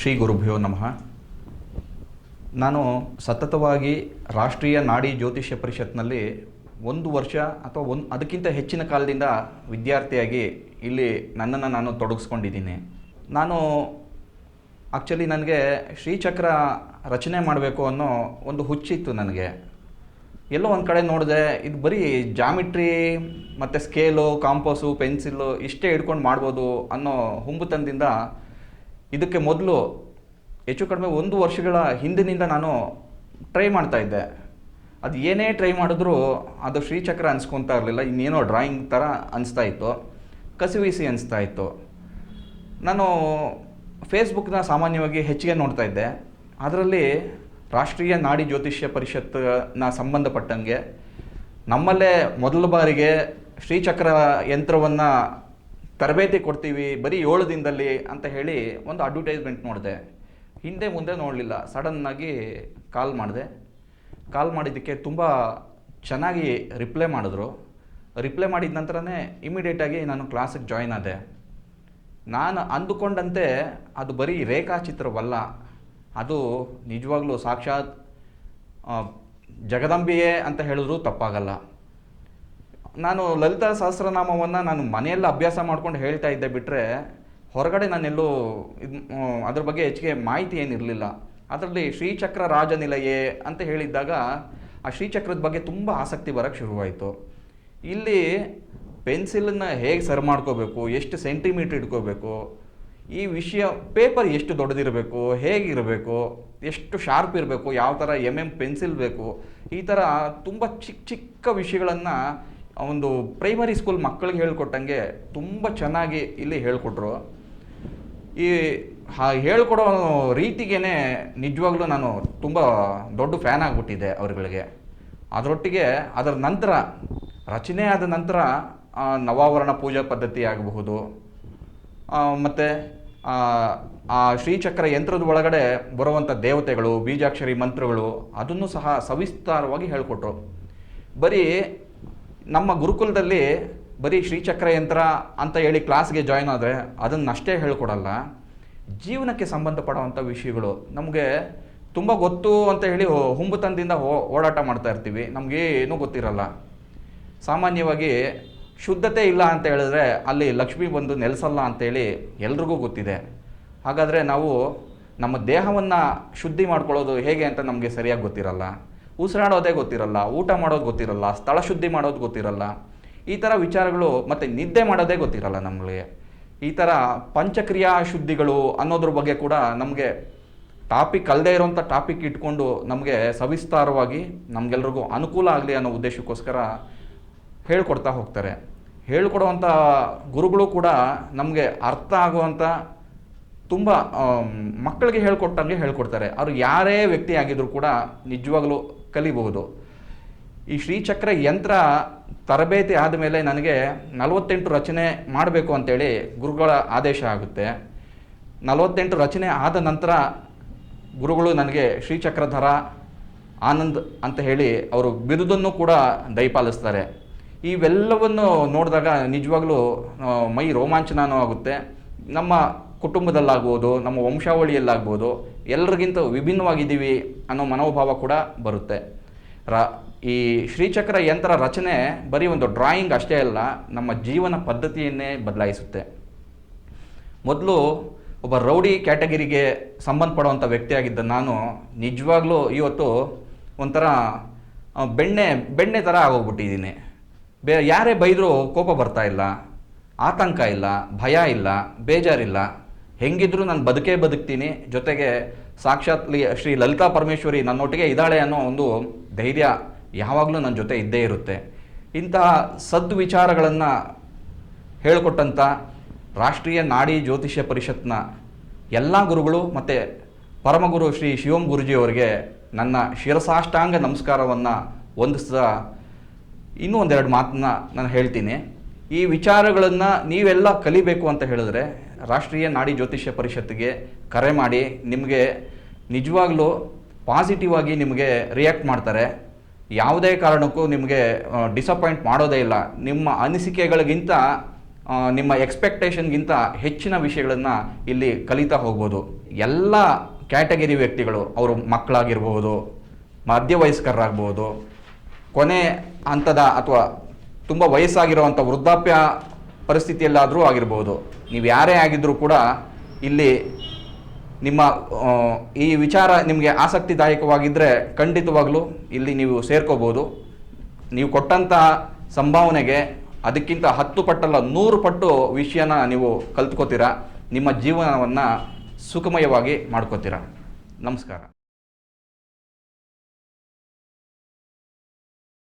ಶ್ರೀ ಗುರುಭ್ಯೋ ನಮಃ. ನಾನು ಸತತವಾಗಿ ರಾಷ್ಟ್ರೀಯ ನಾಡಿ ಜ್ಯೋತಿಷ್ಯ ಪರಿಷತ್ನಲ್ಲಿ ಒಂದು ವರ್ಷ ಅಥವಾ ಒಂದು ಅದಕ್ಕಿಂತ ಹೆಚ್ಚಿನ ಕಾಲದಿಂದ ವಿದ್ಯಾರ್ಥಿಯಾಗಿ ಇಲ್ಲಿ ನನ್ನನ್ನು ನಾನು ತೊಡಗಿಸ್ಕೊಂಡಿದ್ದೀನಿ. ನಾನು ಆ್ಯಕ್ಚುಲಿ ನನಗೆ ಶ್ರೀಚಕ್ರ ರಚನೆ ಮಾಡಬೇಕು ಅನ್ನೋ ಒಂದು ಹುಚ್ಚಿತ್ತು ನನಗೆ. ಎಲ್ಲೋ ಒಂದು ಕಡೆ ನೋಡಿದೆ ಇದು ಬರೀ ಜಾಮಿಟ್ರಿ ಮತ್ತು ಸ್ಕೇಲು, ಕಾಂಪೋಸು ಪೆನ್ಸಿಲ್ಲು ಇಷ್ಟೇ ಹಿಡ್ಕೊಂಡು ಮಾಡ್ಬೋದು ಅನ್ನೋ ಹುಂಬುತನದಿಂದ ಇದಕ್ಕೆ ಮೊದಲು ಹೆಚ್ಚು ಕಡಿಮೆ ಒಂದು ವರ್ಷಗಳ ಹಿಂದಿನಿಂದ ನಾನು ಟ್ರೈ ಮಾಡ್ತಾ ಇದ್ದೆ. ಅದು ಏನೇ ಟ್ರೈ ಮಾಡಿದ್ರೂ ಅದು ಶ್ರೀಚಕ್ರ ಅನ್ಸ್ಕೊತಾ ಇರಲಿಲ್ಲ. ಇನ್ನೇನೋ ಡ್ರಾಯಿಂಗ್ ಥರ ಅನಿಸ್ತಾ ಇತ್ತು. ಕಸಿವಿಸಿ ಅನಿಸ್ತಾ ಇತ್ತು. ನಾನು ಫೇಸ್ಬುಕ್ನ ಸಾಮಾನ್ಯವಾಗಿ ಹೆಚ್ಚಿಗೆ ನೋಡ್ತಾ ಇದ್ದೆ. ಅದರಲ್ಲಿ ರಾಷ್ಟ್ರೀಯ ನಾಡಿ ಜ್ಯೋತಿಷ್ಯ ಪರಿಷತ್ನ ಸಂಬಂಧಪಟ್ಟಂಗೆ ನಮ್ಮಲ್ಲೇ ಮೊದಲ ಬಾರಿಗೆ ಶ್ರೀಚಕ್ರ ಯಂತ್ರವನ್ನು ತರಬೇತಿ ಕೊಡ್ತೀವಿ, ಬರೀ ಏಳು ದಿನದಲ್ಲಿ ಅಂತ ಹೇಳಿ ಒಂದು ಅಡ್ವರ್ಟೈಸ್ಮೆಂಟ್ ನೋಡಿದೆ. ಹಿಂದೆ ಮುಂದೆ ನೋಡಲಿಲ್ಲ. ಸಡನ್ನಾಗಿ ಕಾಲ್ ಮಾಡಿದೆ. ಕಾಲ್ ಮಾಡಿದ್ದಕ್ಕೆ ತುಂಬ ಚೆನ್ನಾಗಿ ರಿಪ್ಲೈ ಮಾಡಿದ್ರು. ರಿಪ್ಲೈ ಮಾಡಿದ ನಂತರನೇ ಇಮಿಡಿಯೇಟಾಗಿ ನಾನು ಕ್ಲಾಸಿಗೆ ಜಾಯ್ನ್ ಆದೆ. ನಾನು ಅಂದುಕೊಂಡಂತೆ ಅದು ಬರೀ ರೇಖಾಚಿತ್ರವಲ್ಲ. ಅದು ನಿಜವಾಗ್ಲೂ ಸಾಕ್ಷಾತ್ ಜಗದಂಬಿಯೇ ಅಂತ ಹೇಳಿದ್ರು ತಪ್ಪಾಗಲ್ಲ. ನಾನು ಲಲಿತಾ ಸಹಸ್ರನಾಮವನ್ನು ನಾನು ಮನೆಯಲ್ಲೇ ಅಭ್ಯಾಸ ಮಾಡ್ಕೊಂಡು ಹೇಳ್ತಾ ಇದ್ದೆ ಬಿಟ್ಟರೆ ಹೊರಗಡೆ ನಾನೆಲ್ಲೂ ಇದು ಅದ್ರ ಬಗ್ಗೆ ಹೆಚ್ಚಿಗೆ ಮಾಹಿತಿ ಏನಿರಲಿಲ್ಲ. ಅದರಲ್ಲಿ ಶ್ರೀಚಕ್ರ ರಾಜನಿಲಯೇ ಅಂತ ಹೇಳಿದ್ದಾಗ ಆ ಶ್ರೀಚಕ್ರದ ಬಗ್ಗೆ ತುಂಬ ಆಸಕ್ತಿ ಬರೋಕ್ಕೆ ಶುರುವಾಯಿತು. ಇಲ್ಲಿ ಪೆನ್ಸಿಲನ್ನು ಹೇಗೆ ಸರ್ ಮಾಡ್ಕೋಬೇಕು, ಎಷ್ಟು ಸೆಂಟಿಮೀಟ್ರ್ ಇಟ್ಕೋಬೇಕು, ಈ ವಿಷಯ, ಪೇಪರ್ ಎಷ್ಟು ದೊಡ್ಡದಿರಬೇಕು, ಹೇಗಿರಬೇಕು, ಎಷ್ಟು ಶಾರ್ಪ್ ಇರಬೇಕು, ಯಾವ ಥರ ಎಂ ಎಂ ಪೆನ್ಸಿಲ್ ಬೇಕು, ಈ ಥರ ತುಂಬ ಚಿಕ್ಕ ಚಿಕ್ಕ ವಿಷಯಗಳನ್ನು ಒಂದು ಪ್ರೈಮರಿ ಸ್ಕೂಲ್ ಮಕ್ಕಳಿಗೆ ಹೇಳ್ಕೊಟ್ಟಂಗೆ ತುಂಬ ಚೆನ್ನಾಗಿ ಇಲ್ಲಿ ಹೇಳಿಕೊಟ್ರು. ಈ ಹೇಳ್ಕೊಡೋ ರೀತಿಗೇ ನಿಜವಾಗ್ಲೂ ನಾನು ತುಂಬ ದೊಡ್ಡ ಫ್ಯಾನ್ ಆಗಿಬಿಟ್ಟಿದ್ದೆ ಅವ್ರುಗಳಿಗೆ. ಅದರೊಟ್ಟಿಗೆ ಅದರ ನಂತರ, ರಚನೆ ಆದ ನಂತರ ನವಾವರಣ ಪೂಜಾ ಪದ್ಧತಿ ಆಗಬಹುದು. ಮತ್ತು, ಆ ಶ್ರೀಚಕ್ರ ಯಂತ್ರದ ಒಳಗಡೆ ಬರುವಂಥ ದೇವತೆಗಳು, ಬೀಜಾಕ್ಷರಿ ಮಂತ್ರಗಳು, ಅದನ್ನು ಸಹ ಸವಿಸ್ತಾರವಾಗಿ ಹೇಳಿಕೊಟ್ರು. ಬರೀ ನಮ್ಮ ಗುರುಕುಲದಲ್ಲಿ ಬರೀ ಶ್ರೀಚಕ್ರ ಯಂತ್ರ ಅಂತ ಹೇಳಿ ಕ್ಲಾಸ್ಗೆ ಜಾಯ್ನ್ ಆದರೆ ಅದನ್ನಷ್ಟೇ ಹೇಳ್ಕೊಡಲ್ಲ. ಜೀವನಕ್ಕೆ ಸಂಬಂಧಪಡುವಂಥ ವಿಷಯಗಳು. ನಮಗೆ ತುಂಬ ಗೊತ್ತು ಅಂತ ಹೇಳಿ ಹುಂಬುತನದಿಂದ ಓಡಾಟ ಮಾಡ್ತಾ ಇರ್ತೀವಿ. ನಮಗೆ ಏನೂ ಗೊತ್ತಿರಲ್ಲ. ಸಾಮಾನ್ಯವಾಗಿ ಶುದ್ಧತೆ ಇಲ್ಲ ಅಂತ ಹೇಳಿದ್ರೆ ಅಲ್ಲಿ ಲಕ್ಷ್ಮಿ ಬಂದು ನೆಲೆಸಲ್ಲ ಅಂತೇಳಿ ಎಲ್ರಿಗೂ ಗೊತ್ತಿದೆ. ಹಾಗಾದರೆ ನಾವು ನಮ್ಮ ದೇಹವನ್ನು ಶುದ್ಧಿ ಮಾಡ್ಕೊಳ್ಳೋದು ಹೇಗೆ ಅಂತ ನಮಗೆ ಸರಿಯಾಗಿ ಗೊತ್ತಿರಲ್ಲ. ಉಸಿರಾಡೋದೇ ಗೊತ್ತಿರಲ್ಲ, ಊಟ ಮಾಡೋದು ಗೊತ್ತಿರಲ್ಲ, ಸ್ಥಳ ಶುದ್ಧಿ ಮಾಡೋದು ಗೊತ್ತಿರಲ್ಲ. ಈ ಥರ ವಿಚಾರಗಳು ಮತ್ತು ನಿದ್ದೆ ಮಾಡೋದೇ ಗೊತ್ತಿರಲ್ಲ ನಮಗೆ. ಈ ಥರ ಪಂಚಕ್ರಿಯಾ ಶುದ್ಧಿಗಳು ಅನ್ನೋದ್ರ ಬಗ್ಗೆ ಕೂಡ ನಮಗೆ ಟಾಪಿಕ್ ಅಲ್ಲದೆ ಇರೋಂಥ ಟಾಪಿಕ್ ಇಟ್ಕೊಂಡು ನಮಗೆ ಸವಿಸ್ತಾರವಾಗಿ ನಮಗೆಲ್ರಿಗೂ ಅನುಕೂಲ ಆಗಲಿ ಅನ್ನೋ ಉದ್ದೇಶಕ್ಕೋಸ್ಕರ ಹೇಳ್ಕೊಡ್ತಾ ಹೋಗ್ತಾರೆ. ಹೇಳ್ಕೊಡುವಂಥ ಗುರುಗಳು ಕೂಡ ನಮಗೆ ಅರ್ಥ ಆಗುವಂಥ ತುಂಬ ಮಕ್ಕಳಿಗೆ ಹೇಳ್ಕೊಟ್ಟಂಗೆ ಹೇಳ್ಕೊಡ್ತಾರೆ. ಅವರು ಯಾರೇ ವ್ಯಕ್ತಿ ಆಗಿದ್ರು ಕೂಡ ನಿಜವಾಗ್ಲೂ ಕಲಿಬಹುದು. ಈ ಶ್ರೀಚಕ್ರ ಯಂತ್ರ ತರಬೇತಿ ಆದಮೇಲೆ ನನಗೆ ನಲವತ್ತೆಂಟು ರಚನೆ ಮಾಡಬೇಕು ಅಂತೇಳಿ ಗುರುಗಳ ಆದೇಶ ಆಗುತ್ತೆ. ನಲವತ್ತೆಂಟು ರಚನೆ ಆದ ನಂತರ ಗುರುಗಳು ನನಗೆ ಶ್ರೀಚಕ್ರಧರ ಆನಂದ್ ಅಂತ ಹೇಳಿ ಅವರು ಬಿರುದನ್ನು ಕೂಡ ದಯಪಾಲಿಸ್ತಾರೆ. ಇವೆಲ್ಲವನ್ನು ನೋಡಿದಾಗ ನಿಜವಾಗ್ಲೂ ಮೈ ರೋಮಾಂಚನವೂ ಆಗುತ್ತೆ. ನಮ್ಮ ಕುಟುಂಬದಲ್ಲಾಗ್ಬೋದು, ನಮ್ಮ ವಂಶಾವಳಿಯಲ್ಲಾಗ್ಬೋದು ಎಲ್ಲರಿಗಿಂತ ವಿಭಿನ್ನವಾಗಿದ್ದೀವಿ ಅನ್ನೋ ಮನೋಭಾವ ಕೂಡ ಬರುತ್ತೆ. ರ, ಈ ಶ್ರೀಚಕ್ರ ಯಂತ್ರ ರಚನೆ ಬರೀ ಒಂದು ಡ್ರಾಯಿಂಗ್ ಅಷ್ಟೇ ಅಲ್ಲ, ನಮ್ಮ ಜೀವನ ಪದ್ಧತಿಯನ್ನೇ ಬದಲಾಯಿಸುತ್ತೆ. ಮೊದಲು ಒಬ್ಬ ರೌಡಿ ಕ್ಯಾಟಗರಿಗೆ ಸಂಬಂಧಪಡುವಂಥ ವ್ಯಕ್ತಿಯಾಗಿದ್ದ ನಾನು, ನಿಜವಾಗ್ಲೂ ಇವತ್ತು ಒಂಥರ ಬೆಣ್ಣೆ ಬೆಣ್ಣೆ ಥರ ಆಗೋಗ್ಬಿಟ್ಟಿದ್ದೀನಿ. ಬೇ, ಯಾರೇ ಬೈದರೂ ಕೋಪ ಬರ್ತಾ ಇಲ್ಲ, ಆತಂಕ ಇಲ್ಲ, ಭಯ ಇಲ್ಲ, ಬೇಜಾರಿಲ್ಲ. ಹೆಂಗಿದ್ರೂ ನಾನು ಬದುಕೇ ಬದುಕ್ತೀನಿ. ಜೊತೆಗೆ ಸಾಕ್ಷಾತ್ ಶ್ರೀ ಲಲಿತಾ ಪರಮೇಶ್ವರಿ ನನ್ನೊಟ್ಟಿಗೆ ಇದ್ದಾಳೆ ಅನ್ನೋ ಒಂದು ಧೈರ್ಯ ಯಾವಾಗಲೂ ನನ್ನ ಜೊತೆ ಇದ್ದೇ ಇರುತ್ತೆ. ಇಂತಹ ಸದ್ವಿಚಾರಗಳನ್ನು ಹೇಳಿಕೊಟ್ಟಂಥ ರಾಷ್ಟ್ರೀಯ ನಾಡಿ ಜ್ಯೋತಿಷ್ಯ ಪರಿಷತ್ನ ಎಲ್ಲ ಗುರುಗಳು ಮತ್ತು ಪರಮಗುರು ಶ್ರೀ ಶಿವಂ ಗುರುಜಿಯವರಿಗೆ ನನ್ನ ಶಿರಸಾಷ್ಟಾಂಗ ನಮಸ್ಕಾರವನ್ನು ಹೊಂದಿಸಿದ ಇನ್ನೂ ಒಂದೆರಡು ಮಾತನ್ನ ನಾನು ಹೇಳ್ತೀನಿ. ಈ ವಿಚಾರಗಳನ್ನು ನೀವೆಲ್ಲ ಕಲಿಬೇಕು ಅಂತ ಹೇಳಿದ್ರೆ ರಾಷ್ಟ್ರೀಯ ನಾಡಿ ಜ್ಯೋತಿಷ್ಯ ಪರಿಷತ್ತಿಗೆ ಕರೆ ಮಾಡಿ ನಿಮಗೆ ನಿಜವಾಗ್ಲೂ ಪಾಸಿಟಿವ್ ಆಗಿ ನಿಮಗೆ ರಿಯಾಕ್ಟ್ ಮಾಡ್ತಾರೆ. ಯಾವುದೇ ಕಾರಣಕ್ಕೂ ನಿಮಗೆ ಡಿಸಪಾಯಿಂಟ್ ಮಾಡೋದೇ ಇಲ್ಲ. ನಿಮ್ಮ ಅನಿಸಿಕೆಗಳಿಗಿಂತ ನಿಮ್ಮ ಎಕ್ಸ್ಪೆಕ್ಟೇಷನ್ಗಿಂತ ಹೆಚ್ಚಿನ ವಿಷಯಗಳನ್ನು ಇಲ್ಲಿ ಕಲಿತಾ ಹೋಗ್ಬೋದು. ಎಲ್ಲ ಕ್ಯಾಟಗರಿ ವ್ಯಕ್ತಿಗಳು, ಅವರು ಮಕ್ಕಳಾಗಿರ್ಬೋದು, ಮಧ್ಯವಯಸ್ಕರಾಗ್ಬೋದು, ಕೊನೆ ಹಂತದ ಅಥವಾ ತುಂಬ ವಯಸ್ಸಾಗಿರುವಂಥ ವೃದ್ಧಾಪ್ಯ ಪರಿಸ್ಥಿತಿಯಲ್ಲಾದರೂ ಆಗಿರ್ಬೋದು. ನೀವು ಯಾರೇ ಆಗಿದ್ದರೂ ಕೂಡ ಇಲ್ಲಿ ನಿಮ್ಮ ಈ ವಿಚಾರ ನಿಮಗೆ ಆಸಕ್ತಿದಾಯಕವಾಗಿದ್ದರೆ ಖಂಡಿತವಾಗಲೂ ಇಲ್ಲಿ ನೀವು ಸೇರ್ಕೋಬೋದು. ನೀವು ಕೊಟ್ಟಂತಹ ಸಂಭಾವನೆಗೆ ಅದಕ್ಕಿಂತ ಹತ್ತು ಪಟ್ಟಲ್ಲ ನೂರು ಪಟ್ಟು ವಿಷಯನ ನೀವು ಕಲ್ತ್ಕೋತೀರಾ. ನಿಮ್ಮ ಜೀವನವನ್ನು ಸುಖಮಯವಾಗಿ ಮಾಡ್ಕೋತೀರಾ. ನಮಸ್ಕಾರ.